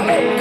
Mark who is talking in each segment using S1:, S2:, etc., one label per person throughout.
S1: Amen.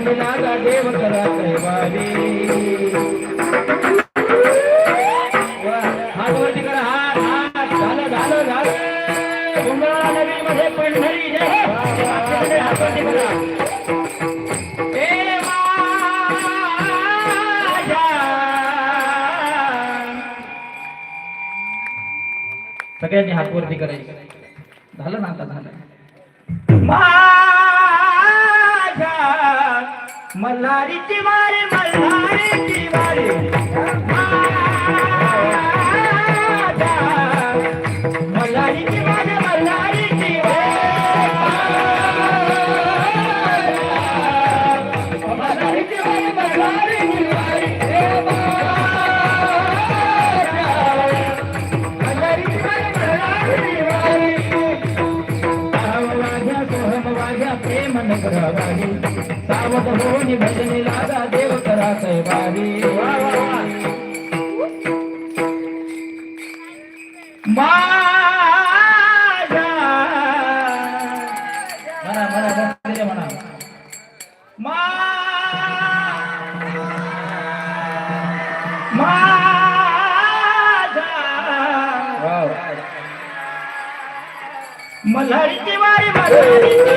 S1: नादा देव करा कैवारी हात वरती करा हात हात झालं झालं झालं कुंभा नदी मध्ये पंढरी जय हात वरती करा सगळ्यांनी हात वरती करायचे. झालं ना आता झालं. मल्हारीची वारी मल्हारीची वारी. सावध होऊन भजनी लागा देव करा सहभागी माझ्या म्हणा म्हणा म्हणा म्हणा मल्हारीची वारी मल्हारीची